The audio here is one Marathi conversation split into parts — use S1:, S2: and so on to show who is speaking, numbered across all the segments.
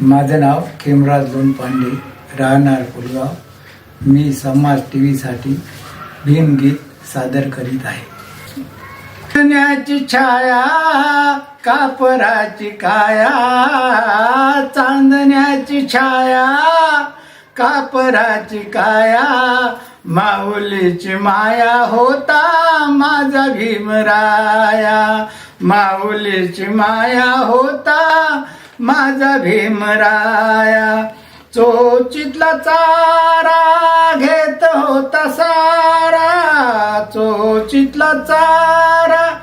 S1: माझं नाव खेमराज लोण पांडे राहणार पुलगाव मी समाज टी व्हीसाठी भीमगीत सादर करीत आहे. चांदण्याची छाया कापराची काया चांदण्याची छाया कापराची काया माऊलीची माया होता माझा भीमराया. माऊलीची माया होता माझा भीमराया. चोचितला चारा घेत होता सारा. चोचितला चारा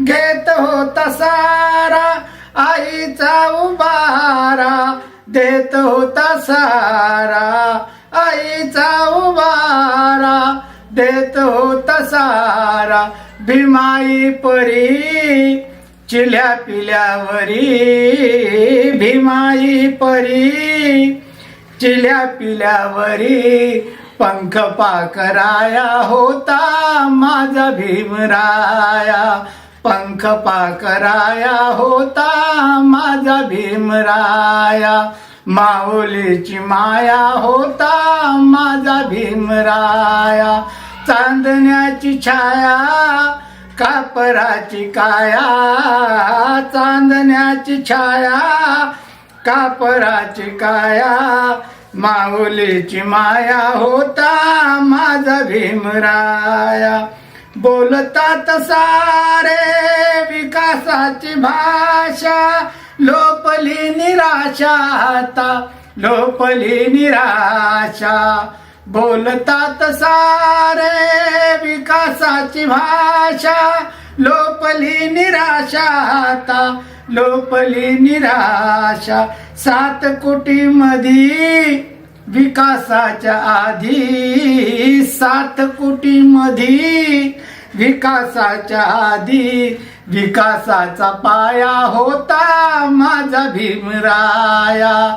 S1: घेत होता सारा. आईचा उबारा देत होता सारा. आईचा उबारा देत होता सारा. भीमाई परी चिल्या पिल्यावरी भीमाई परी. चिल्या पिल्यावरी पंख पाकराया होता माझा भीमराया. पंख पाकराया होता माझा भीमराया. माऊलीची माया होता माझा भीमराया. चांदण्याची छाया कापराची काया चांदण्याची छाया कापराची काया माऊलीची माया होता माझा भीमराया. बोलतात सारे विकासाची भाषा लोपली निराशा आता लोपली निराशा. बोलतात सारे विकासाची भाषा लोपली निराशा आता लोपली निराशा. सात कोटी मधी विकासाच्या आधी सात कोटी मधी विकासाच्या आधी विकासाचा पाया होता माझा भीमराया.